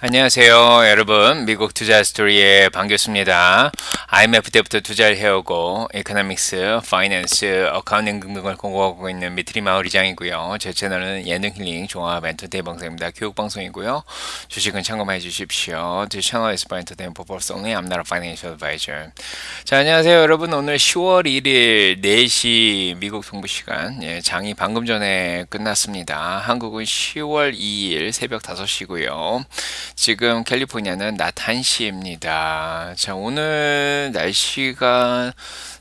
안녕하세요, 여러분. 미국 투자 스토리의 반갑습니다. IMF 때부터 투자를 해오고, 에코노믹스, 파이낸스, 어카운팅 등등을 공부하고 있는 미트리 마을이장이고요. 제 채널은 예능 힐링 종합 엔터테인 방송입니다. 교육 방송이고요. 주식은 참고해 주십시오. 제 채널 is for entertainment purpose only. I'm not a financial advisor. 자, 안녕하세요, 여러분. 오늘 10월 1일 4시 미국 동부 시간, 예, 장이 방금 전에 끝났습니다. 한국은 10월 2일 새벽 5시고요. 지금 캘리포니아는 낮 1시입니다. 자, 오늘 날씨가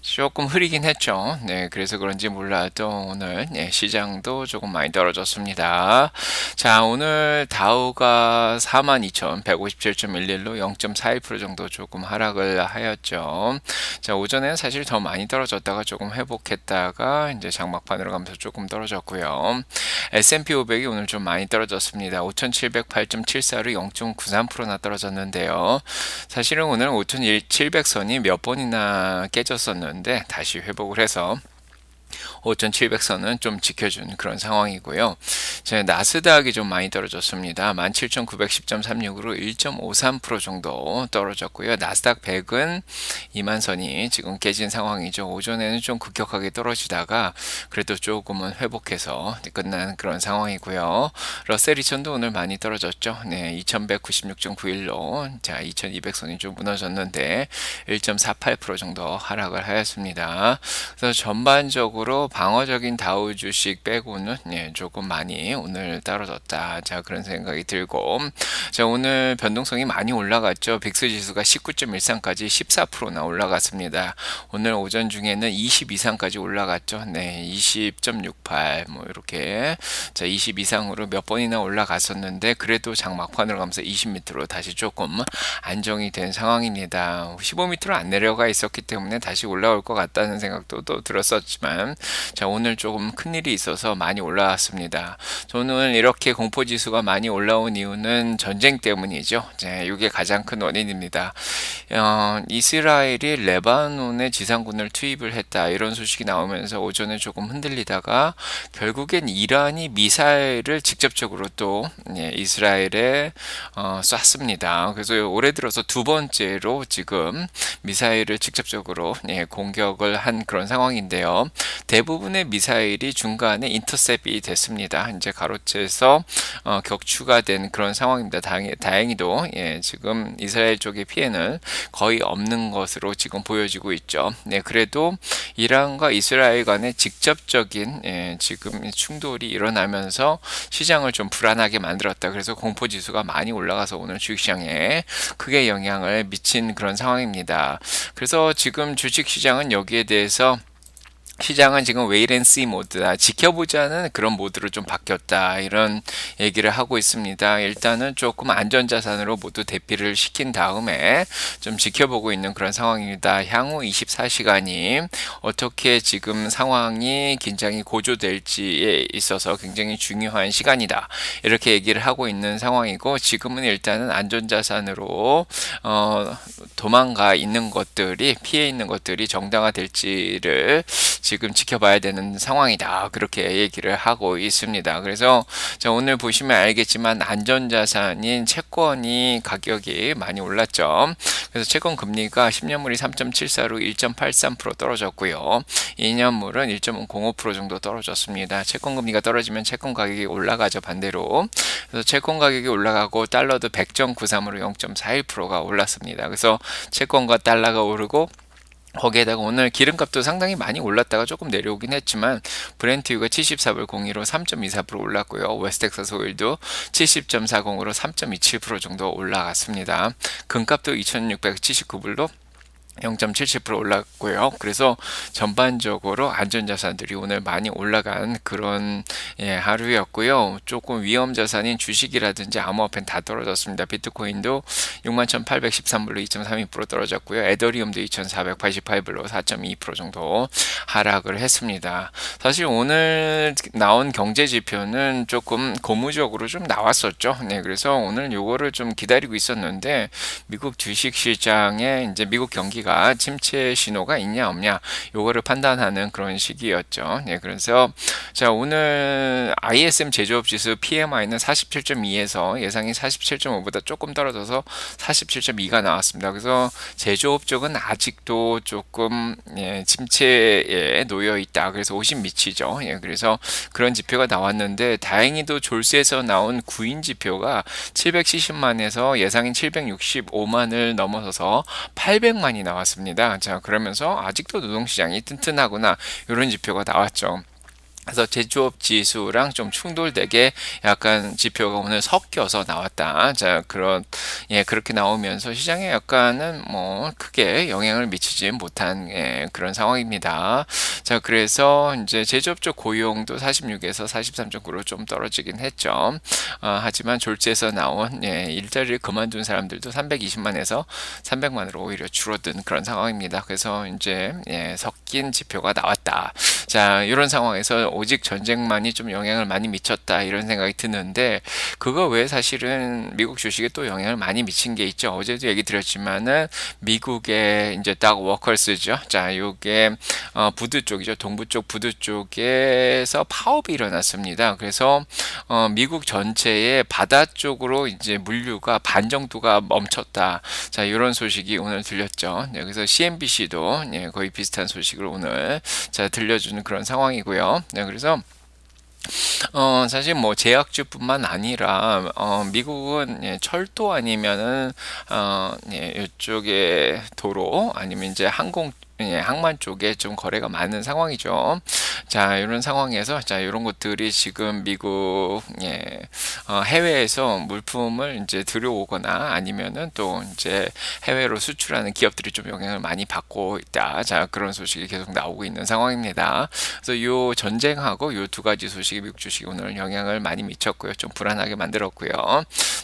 조금 흐리긴 했죠. 네, 그래서 그런지 몰라도 오늘 네, 시장도 조금 많이 떨어졌습니다. 자, 오늘 다우가 42,157.11로 0.41% 정도 조금 하락을 하였죠. 자, 오전에는 사실 더 많이 떨어졌다가 조금 회복했다가 이제 장막판으로 가면서 조금 떨어졌고요. S&P 500이 오늘 좀 많이 떨어졌습니다. 5,708.74로 0.93%나 떨어졌는데요. 사실은 오늘 5,700선이 몇 번이나 깨졌었는 데 있었는데 다시 회복을 해서 5,700선은 좀 지켜준 그런 상황이고요. 제 나스닥이 좀 많이 떨어졌습니다. 17,910.36으로 1.53% 정도 떨어졌고요. 나스닥 100은 2만 선이 지금 깨진 상황이죠. 오전에는 좀 급격하게 떨어지다가 그래도 조금은 회복해서 끝난 그런 상황이고요. 러셀 2000도 오늘 많이 떨어졌죠. 네, 2196.91로 자, 2200선이 좀 무너졌는데 1.48% 정도 하락을 하였습니다. 그래서 전반적으로 방어적인 다우 주식 빼고는 예, 조금 많이 오늘 떨어졌다. 자 그런 생각이 들고 자 오늘 변동성이 많이 올라갔죠. 빅스 지수가 19.13까지 14%나 올라갔습니다. 오늘 오전 중에는 20 이상까지 올라갔죠. 네, 20.68 뭐 이렇게 자 20 이상으로 몇 번이나 올라갔었는데 그래도 장 막판으로 가면서 20m로 다시 조금 안정이 된 상황입니다. 15m로 안 내려가 있었기 때문에 다시 올라올 것 같다는 생각도 또 들었었지만 자, 오늘 조금 큰 일이 있어서 많이 올라왔습니다. 저는 이렇게 공포 지수가 많이 올라온 이유는 전쟁 때문이죠. 네, 이게 가장 큰 원인입니다. 어, 이스라엘이 레바논에 지상군을 투입을 했다 이런 소식이 나오면서 오전에 조금 흔들리다가 결국엔 이란이 미사일을 직접적으로 또 예, 이스라엘에 어, 쐈습니다. 그래서 올해 들어서 두 번째로 지금 미사일을 직접적으로 예, 공격을 한 그런 상황인데요. 대부분의 미사일이 중간에 인터셉이 됐습니다. 이제 가로채서 어, 격추가 된 그런 상황입니다. 다행, 히도 예, 지금 이스라엘 쪽의 피해는 거의 없는 것으로 지금 보여지고 있죠. 네, 그래도 이란과 이스라엘 간의 직접적인 예, 지금 충돌이 일어나면서 시장을 좀 불안하게 만들었다. 그래서 공포 지수가 많이 올라가서 오늘 주식 시장에 크게 영향을 미친 그런 상황입니다. 그래서 지금 주식 시장은 여기에 대해서 시장은 지금 웨이랜시 모드다 지켜보자는 그런 모드로 좀 바뀌었다 이런 얘기를 하고 있습니다. 일단은 조금 안전자산으로 모두 대피를 시킨 다음에 좀 지켜보고 있는 그런 상황입니다. 향후 24시간이 어떻게 지금 상황이 긴장이 고조될지에 있어서 굉장히 중요한 시간이다 이렇게 얘기를 하고 있는 상황이고 지금은 일단은 안전자산으로 어, 도망가 있는 것들이 피해 있는 것들이 정당화될지를 지금 지켜봐야 되는 상황이다. 그렇게 얘기를 하고 있습니다. 그래서 오늘 보시면 알겠지만 안전자산인 채권이 가격이 많이 올랐죠. 그래서 채권 금리가 10년물이 3.74로 1.83% 떨어졌고요. 2년물은 1.05% 정도 떨어졌습니다. 채권 금리가 떨어지면 채권 가격이 올라가죠. 반대로. 그래서 채권 가격이 올라가고 달러도 100.93으로 0.41%가 올랐습니다. 그래서 채권과 달러가 오르고 거기에다가 오늘 기름값도 상당히 많이 올랐다가 조금 내려오긴 했지만 브렌트유가 74불 02로 3.24% 올랐고요. 웨스텍사스 오일도 70.40으로 3.27% 정도 올라갔습니다. 금값도 2679불로 0.77% 올랐고요. 그래서 전반적으로 안전자산들이 오늘 많이 올라간 그런 예, 하루였고요. 조금 위험 자산인 주식이라든지 암호화폐 다 떨어졌습니다. 비트코인도 61,813불로 2.32% 떨어졌고요. 에더리움도 2,488불로 4.2% 정도 하락을 했습니다. 사실 오늘 나온 경제 지표는 조금 고무적으로 좀 나왔었죠. 네, 그래서 오늘 요거를 좀 기다리고 있었는데 미국 주식 시장에 이제 미국 경기가 우리가 침체 신호가 있냐 없냐 요거를 판단하는 그런 시기였죠. 네, 그래서 자 오늘 ISM 제조업 지수 PMI는 47.2에서 예상이 47.5보다 조금 떨어져서 47.2가 나왔습니다. 그래서 제조업 쪽은 아직도 조금 예, 침체에 놓여 있다. 그래서 50 미치죠. 예, 그래서 그런 지표가 나왔는데 다행히도 졸스에서 나온 구인 지표가 770만에서 예상인 765만을 넘어서서 800만이 나왔 습니다. 자, 그러면서 아직도 노동시장이 튼튼하구나 이런 지표가 나왔죠. 그래서 제조업 지수랑 좀 충돌되게 약간 지표가 오늘 섞여서 나왔다. 자, 그런, 예, 그렇게 나오면서 시장에 약간은 뭐 크게 영향을 미치지 못한 예, 그런 상황입니다. 자, 그래서 이제 제조업 쪽 고용도 46에서 43.9로 좀 떨어지긴 했죠. 어, 하지만 졸지에서 나온 예, 일자리를 그만둔 사람들도 320만에서 300만으로 오히려 줄어든 그런 상황입니다. 그래서 이제 예, 섞인 지표가 나왔다. 자, 이런 상황에서 오직 전쟁만이 좀 영향을 많이 미쳤다 이런 생각이 드는데 그거 외에 사실은 미국 주식에 또 영향을 많이 미친 게 있죠. 어제도 얘기 드렸지만은 미국의 이제 딱 워커스죠. 자, 요게 어, 부두 쪽이죠. 동부 쪽 부두 쪽에서 파업이 일어났습니다. 그래서 어, 미국 전체의 바다 쪽으로 이제 물류가 반 정도가 멈췄다. 자, 이런 소식이 오늘 들렸죠. 네, 그래서 CNBC도 예, 거의 비슷한 소식을 오늘 자 들려주는 그런 상황이고요. 네, 그래서 어, 사실 뭐 제약주뿐만 아니라 어, 미국은 예, 철도 아니면은 어, 예, 이쪽에 도로 아니면 이제 항공 예, 항만 쪽에 좀 거래가 많은 상황이죠. 자, 이런 상황에서 자, 이런 것들이 지금 미국 예, 어, 해외에서 물품을 이제 들여오거나 아니면은 또 이제 해외로 수출하는 기업들이 좀 영향을 많이 받고 있다. 자, 그런 소식이 계속 나오고 있는 상황입니다. 그래서 요 전쟁하고 요 두 가지 소식이 미국 주식이 오늘 영향을 많이 미쳤고요. 좀 불안하게 만들었고요.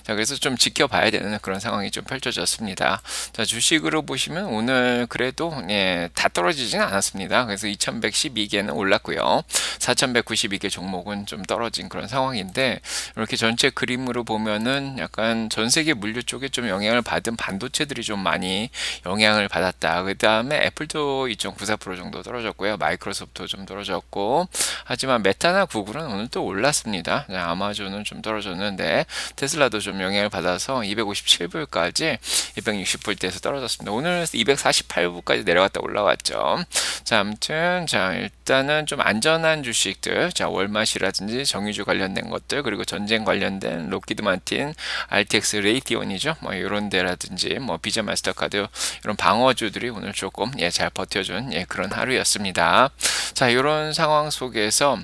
자, 그래서 좀 지켜봐야 되는 그런 상황이 좀 펼쳐졌습니다. 자, 주식으로 보시면 오늘 그래도 예, 다 떨어지진 않았습니다. 그래서 2112개는 올랐고요. 4192개 종목은 좀 떨어진 그런 상황인데 이렇게 전체 그림으로 보면은 약간 전 세계 물류 쪽에 좀 영향을 받은 반도체들이 좀 많이 영향을 받았다. 그 다음에 애플도 2.94% 정도 떨어졌고요. 마이크로소프트 좀 떨어졌고 하지만 메타나 구글은 오늘 또 올랐습니다. 아마존은 좀 떨어졌는데 테슬라도 좀 영향을 받아서 257불까지 260불대에서 떨어졌습니다. 오늘 248불까지 내려갔다 올라 올라왔죠. 자, 아무튼 자 일단은 좀 안전한 주식들, 자 월마시라든지 정유주 관련된 것들 그리고 전쟁 관련된 로키드 마틴, RTX 레이티온이죠. 뭐 이런 데라든지 뭐 비자 마스터카드 이런 방어주들이 오늘 조금 예, 잘 버텨준 예, 그런 하루였습니다. 자 이런 상황 속에서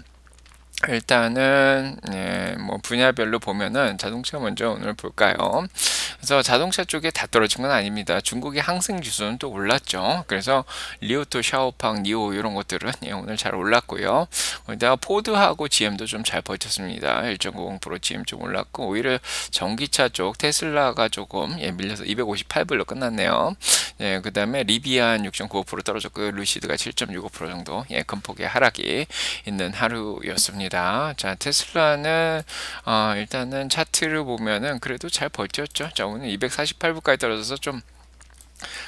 일단은 예, 뭐 분야별로 보면은 자동차 먼저 오늘 볼까요? 그래서 자동차 쪽에 다 떨어진 건 아닙니다. 중국의 항생 지수는 또 올랐죠. 그래서 리오토, 샤오팡, 니오 이런 것들은 예, 오늘 잘 올랐고요. 거기다가 포드하고 GM도 좀 잘 버텼습니다. 1.90% GM 좀 올랐고 오히려 전기차 쪽 테슬라가 조금 예, 밀려서 258불로 끝났네요. 예, 그다음에 리비안 6.95% 떨어졌고 루시드가 7.65% 정도 예, 큰 폭의 하락이 있는 하루였습니다. 자 테슬라는 어, 일단은 차트를 보면은 그래도 잘 버텼죠. 자 오늘 248불까지 떨어져서 좀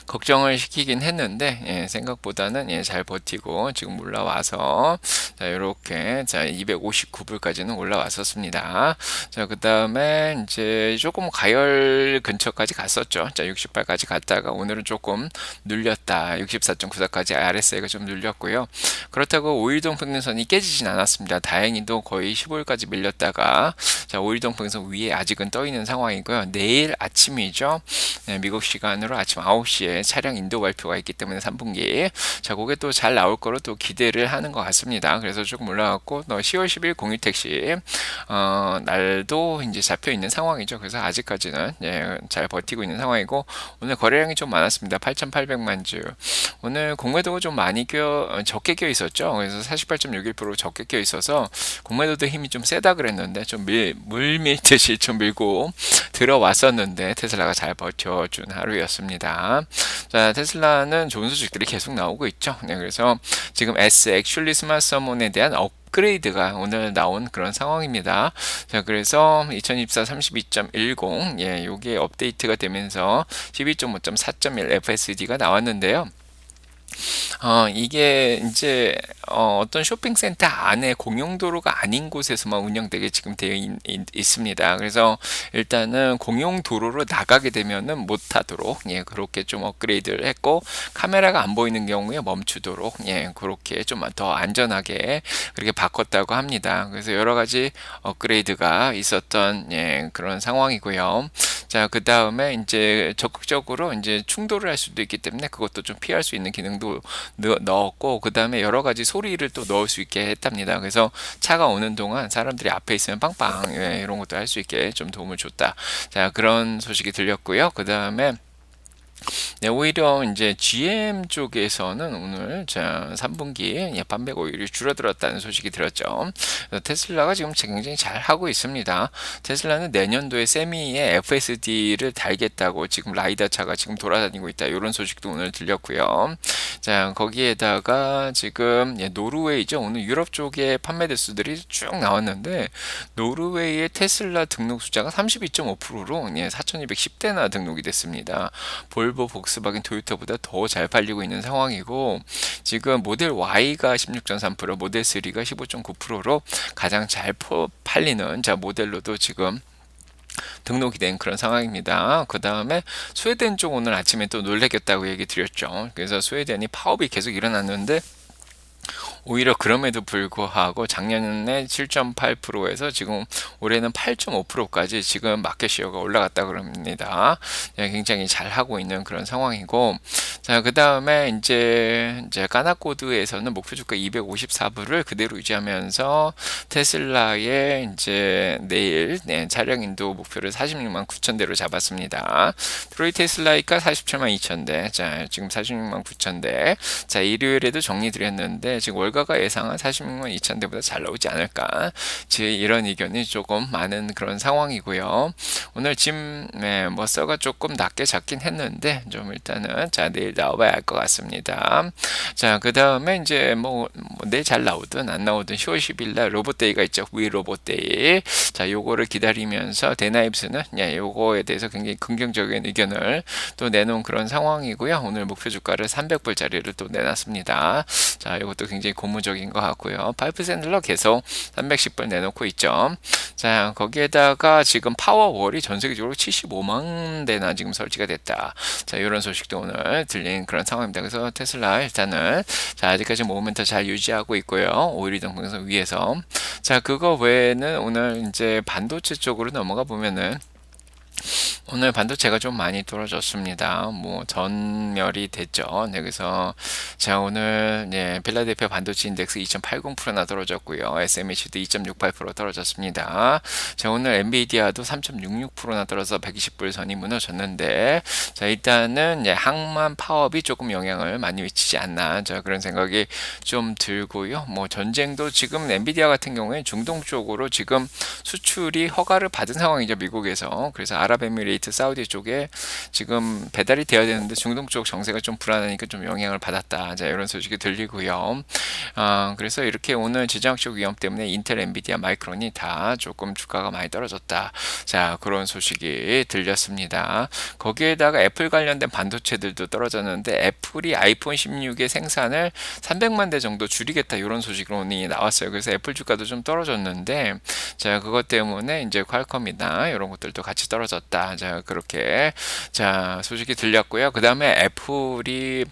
걱정을 시키긴 했는데 예, 생각보다는 예, 잘 버티고 지금 올라와서 자 이렇게 자 259불까지는 올라왔었습니다. 자 그 다음에 이제 조금 가열 근처까지 갔었죠. 자 68까지 갔다가 오늘은 조금 눌렸다. 64.94까지 RSI가 좀 눌렸고요. 그렇다고 5일동 평균선이 깨지진 않았습니다. 다행히도 거의 15일까지 밀렸다가 자 5일동 평균선 위에 아직은 떠 있는 상황이고요. 내일 아침이죠. 네, 미국 시간으로 아침 9 9시에 차량 인도 발표가 있기 때문에 3분기 자 그게 또 잘 나올 거로 또 기대를 하는 것 같습니다. 그래서 조금 올라갔고 또 10월 10일 공유 택시 어, 날도 이제 잡혀 있는 상황이죠. 그래서 아직까지는 예, 잘 버티고 있는 상황이고 오늘 거래량이 좀 많았습니다. 8,800만 주. 오늘 공매도가 좀 많이 껴 어, 적게 껴 있었죠. 그래서 48.61% 적게 껴 있어서 공매도도 힘이 좀 세다 그랬는데 좀 밀, 물 밀듯이 좀 밀고 들어왔었는데 테슬라가 잘 버텨준 하루였습니다. 자, 테슬라는 좋은 소식들이 계속 나오고 있죠. 네, 그래서 지금 S 액츄얼리 스마트 서몬에 대한 업그레이드가 오늘 나온 그런 상황입니다. 자, 그래서 2024 32.10 예, 요게 업데이트가 되면서 12.5.4.1 FSD가 나왔는데요. 어, 이게 이제 어, 떤 쇼핑센터 안에 공용도로가 아닌 곳에서만 운영되게 지금 되어 있, 있, 습니다 그래서 일단은 공용도로로 나가게 되면은 못하도록 예, 그렇게 좀 업그레이드를 했고 카메라가 안 보이는 경우에 멈추도록 예, 그렇게 좀 더 안전하게 그렇게 바꿨다고 합니다. 그래서 여러 가지 업그레이드가 있었던 예, 그런 상황이고요. 자, 그 다음에 이제 적극적으로 이제 충돌을 할 수도 있기 때문에 그것도 좀 피할 수 있는 기능도 넣었고, 그 다음에 여러 가지 소리를 또 넣을 수 있게 했답니다. 그래서 차가 오는 동안 사람들이 앞에 있으면 빵빵 예, 이런 것도 할 수 있게 좀 도움을 줬다. 자, 그런 소식이 들렸고요. 그 다음에 네, 오히려 이제 GM 쪽에서는 오늘 자 3분기 예, 판매 오일이 줄어들었다는 소식이 들었죠. 테슬라가 지금 굉장히 잘 하고 있습니다. 테슬라는 내년도에 세미의 FSD를 달겠다고 지금 라이다 차가 지금 돌아다니고 있다. 이런 소식도 오늘 들렸고요. 자 거기에다가 지금 예, 노르웨이죠. 오늘 유럽 쪽의 판매 대수들이 쭉 나왔는데 노르웨이의 테슬라 등록 숫자가 32.5%로 예, 4,210대나 등록이 됐습니다. 볼 보, 복스바겐, 토요타보다 더 잘 팔리고 있는 상황이고 지금 모델 Y가 16.3%, 모델 3가 15.9%로 가장 잘 팔리는 자 모델로도 지금 등록이 된 그런 상황입니다. 그 다음에 스웨덴 쪽 오늘 아침에 또 놀래겠다고 얘기 드렸죠. 그래서 스웨덴이 파업이 계속 일어났는데 오히려 그럼에도 불구하고 작년에 7.8%에서 지금 올해는 8.5%까지 지금 마켓 시어가 올라갔다 그럽니다. 네, 굉장히 잘 하고 있는 그런 상황이고 자, 그 다음에 이제 이제 까나코드에서는 목표 주가 254불을 그대로 유지하면서 테슬라의 이제 내일 네, 차량 인도 목표를 46만 9천 대로 잡았습니다. 트로이 테슬라이가 47만 2천 대. 자, 지금 46만 9천 대. 자, 일요일에도 정리 드렸는데 지금 월 결과가 예상한 46만 2천 대보다 잘 나오지 않을까 제 이런 의견이 조금 많은 그런 상황이고요 오늘 짐 네, 뭐 써가 조금 낮게 잡긴 했는데 좀 일단은 자 내일 나와봐야 할 것 같습니다. 자 그 다음에 이제 뭐, 뭐 내일 잘 나오든 안 나오든 10월 10일 날 로봇데이가 있죠. 위 로봇데이 자 요거를 기다리면서 데나입스는 야 요거에 대해서 굉장히 긍정적인 의견을 또 내놓은 그런 상황이고요. 오늘 목표 주가를 300불짜리를 또 내놨습니다. 자 이것도 굉장히 고무적인 것 같고요. 파이프 샌들러 계속 310불 내놓고 있죠. 자, 거기에다가 지금 파워월이 전 세계적으로 75만 대나 지금 설치가 됐다. 자, 이런 소식도 오늘 들린 그런 상황입니다. 그래서 테슬라 일단은 자, 아직까지 모멘트 잘 유지하고 있고요. 오일이 동평선 위에서. 자, 그거 외에는 오늘 이제 반도체 쪽으로 넘어가 보면은 오늘 반도체가 좀 많이 떨어졌습니다. 뭐 전멸이 됐죠. 네, 그래서 자 오늘 네, 필라델피아 반도체 인덱스 2.80%나 떨어졌고요. SMH도 2.68% 떨어졌습니다. 자 오늘 엔비디아도 3.66%나 떨어서 120불 선이 무너졌는데 자 일단은 네, 항만 파업이 조금 영향을 많이 미치지 않나 자 그런 생각이 좀 들고요. 뭐 전쟁도 지금 엔비디아 같은 경우에 중동 쪽으로 지금 수출이 허가를 받은 상황이죠 미국에서 그래서 아랍에미 레이트, 사우디 쪽에 지금 배달이 되어야 되는데 중동 쪽 정세가 좀 불안하니까 좀 영향을 받았다. 자, 이런 소식이 들리고요. 어, 그래서 이렇게 오늘 지정학적 위험 때문에 인텔, 엔비디아, 마이크론이 다 조금 주가가 많이 떨어졌다. 자, 그런 소식이 들렸습니다. 거기에다가 애플 관련된 반도체들도 떨어졌는데 애플이 아이폰 16의 생산을 300만 대 정도 줄이겠다 이런 소식이 나왔어요. 그래서 애플 주가도 좀 떨어졌는데 자, 그것 때문에 이제 퀄컴이나 이런 것들도 같이 떨어졌다. 자, 그렇게 자, 소식이 들렸고요. 그 다음에 애플이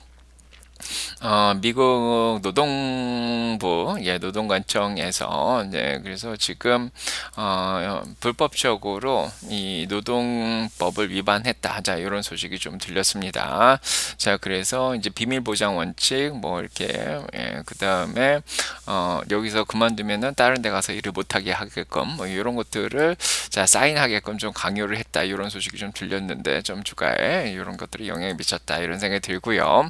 어, 미국 노동부, 예, 노동관청에서, 네, 그래서 지금, 어, 불법적으로 이 노동법을 위반했다. 자, 이런 소식이 좀 들렸습니다. 자, 그래서 이제 비밀 보장 원칙, 뭐, 이렇게, 예, 그 다음에, 어, 여기서 그만두면은 다른 데 가서 일을 못하게 하게끔, 뭐, 이런 것들을, 자, 사인하게끔 좀 강요를 했다. 이런 소식이 좀 들렸는데, 좀 주가에 이런 것들이 영향을 미쳤다. 이런 생각이 들고요.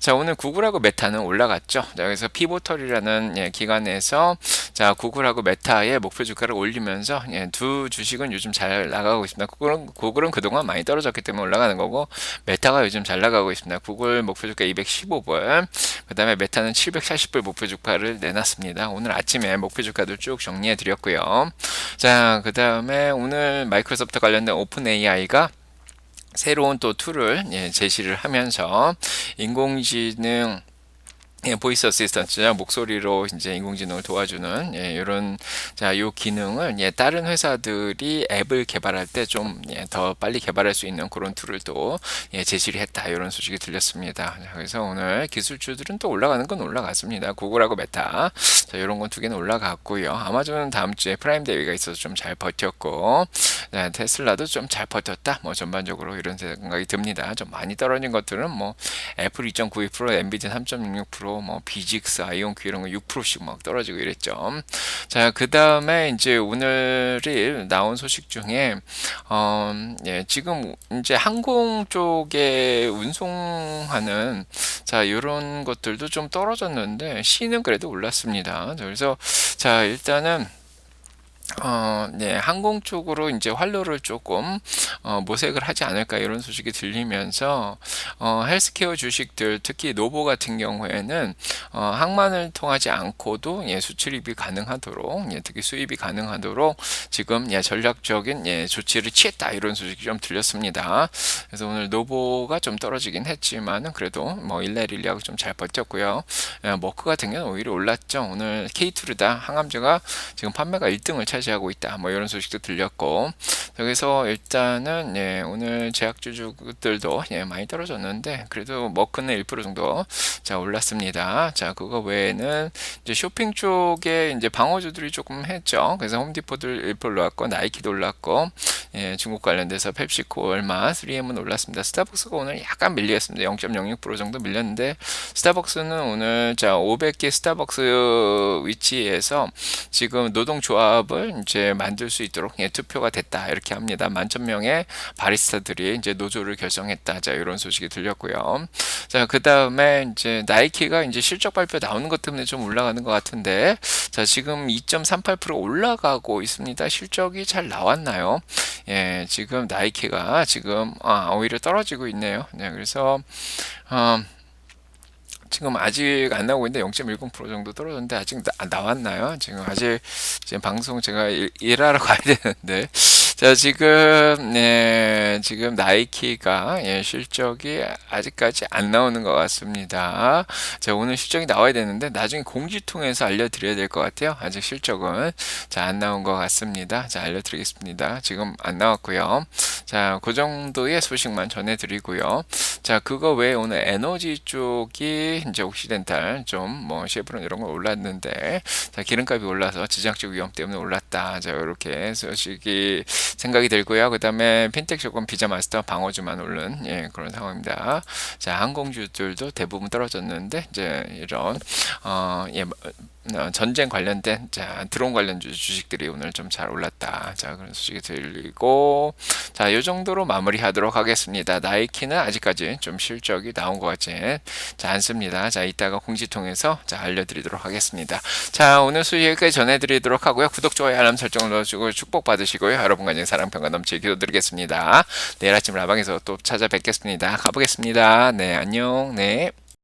자, 오늘 구글하고 메타는 올라갔죠. 자, 그래서 피보털이라는 예, 기관에서 자, 구글하고 메타의 목표 주가를 올리면서 예, 두 주식은 요즘 잘 나가고 있습니다. 구글은 구글은 그동안 많이 떨어졌기 때문에 올라가는 거고 메타가 요즘 잘 나가고 있습니다. 구글 목표 주가 215불, 그다음에 메타는 740불 목표 주가를 내놨습니다. 오늘 아침에 목표 주가도 쭉 정리해 드렸고요. 자, 그다음에 오늘 마이크로소프트 관련된 오픈 AI가 새로운 또 툴을 예, 제시를 하면서 인공지능 예, 보이스 어시스턴트죠. 목소리로 이제 인공지능을 도와주는 예, 이런 자, 요 기능을 예, 다른 회사들이 앱을 개발할 때좀 예, 더 빨리 개발할 수 있는 그런 툴을 또 예, 제시를 했다. 이런 소식이 들렸습니다. 자, 그래서 오늘 기술주들은 또 올라가는 건 올라갔습니다. 구글하고 메타. 자, 이런 건 두 개는 올라갔고요. 아마존은 다음 주에 프라임 데이가 있어서 좀 잘 버텼고 네, 테슬라도 좀 잘 버텼다. 뭐 전반적으로 이런 생각이 듭니다. 좀 많이 떨어진 것들은 뭐 애플 2.92%, 엔비디아 3.66%, 뭐 비직스, 아이온큐 이런 거 6%씩 막 떨어지고 이랬죠. 자, 그 다음에 이제 오늘이 나온 소식 중에 어, 예, 지금 이제 항공 쪽에 운송하는 자 이런 것들도 좀 떨어졌는데 C는 그래도 올랐습니다. 그래서 자 일단은 어, 네, 항공 쪽으로 이제 활로를 조금 어, 모색을 하지 않을까 이런 소식이 들리면서 어, 헬스케어 주식들 특히 노보 같은 경우에는 어, 항만을 통하지 않고도 예, 수출입이 가능하도록 예, 특히 수입이 가능하도록 지금 예, 전략적인 예, 조치를 취했다 이런 소식이 좀 들렸습니다. 그래서 오늘 노보가 좀 떨어지긴 했지만은 그래도 뭐 일레릴리하고 좀 잘 버텼고요. 예, 머크 같은 경우는 오히려 올랐죠. 오늘 K2르다 항암제가 지금 판매가 1등을 차 지하고 있다. 뭐 이런 소식도 들렸고 여기서 일단은 예, 오늘 제약주주들도 예, 많이 떨어졌는데 그래도 머크는 1% 정도 자 올랐습니다. 자 그거 외에는 이제 쇼핑 쪽에 이제 방어주들이 조금 했죠. 그래서 홈디포들 1% 올랐고 나이키도 올랐고 예, 중국 관련돼서 펩시코 얼마 3M은 올랐습니다. 스타벅스가 오늘 약간 밀렸습니다. 0.06% 정도 밀렸는데 스타벅스는 오늘 자 500개 스타벅스 위치에서 지금 노동조합을 이제 만들 수 있도록 예, 투표가 됐다 이렇게 합니다. 만천 명의 바리스타들이 이제 노조를 결성했다. 자 이런 소식이 들렸고요. 자그 다음에 이제 나이키가 이제 실적 발표 나오는 것 때문에 좀 올라가는 것 같은데 자 지금 2.38% 올라가고 있습니다. 실적이 잘 나왔나요? 예, 지금 나이키가 지금 아, 오히려 떨어지고 있네요. 네, 그래서 어, 지금 아직 안 나오고 있는데 0.10% 정도 떨어졌는데 아직 나, 왔나요? 지금 아직 지금 방송 제가 일, 일하러 가야 되는데 자 지금 네 지금 나이키가 예, 실적이 아직까지 안 나오는 것 같습니다. 자 오늘 실적이 나와야 되는데 나중에 공지 통해서 알려드려야 될 것 같아요. 아직 실적은 자 안 나온 것 같습니다. 자 알려드리겠습니다. 지금 안 나왔고요. 자 그 정도의 소식만 전해드리고요. 자 그거 외에 오늘 에너지 쪽이 이제 옥시덴탈 좀뭐 셰프론 이런 거 올랐는데 자 기름값이 올라서 지정적 위험 때문에 올랐다. 자 이렇게 소식이 생각이 들고요. 그 다음에 핀텍 조건 비자 마스터 방어주만 오른 예, 그런 상황입니다. 자 항공주들도 대부분 떨어졌는데 이제 이런 어, 예, 어, 전쟁 관련된 자 드론 관련 주, 주식들이 오늘 좀 잘 올랐다. 자 그런 소식이 들리고 자이 정도로 마무리하도록 하겠습니다. 나이키는 아직까지 좀 실적이 나온 것 같지 자 않습니다. 자 이따가 공지 통해서 자 알려드리도록 하겠습니다. 자 오늘 수익 여기까지 전해드리도록 하고요. 구독 좋아요 알람 설정을 넣어주고 축복 받으시고요. 여러분과 의 사랑 평가 넘치게 기도드리겠습니다. 내일 아침 라방에서 또 찾아뵙겠습니다. 가보겠습니다. 네 안녕 네.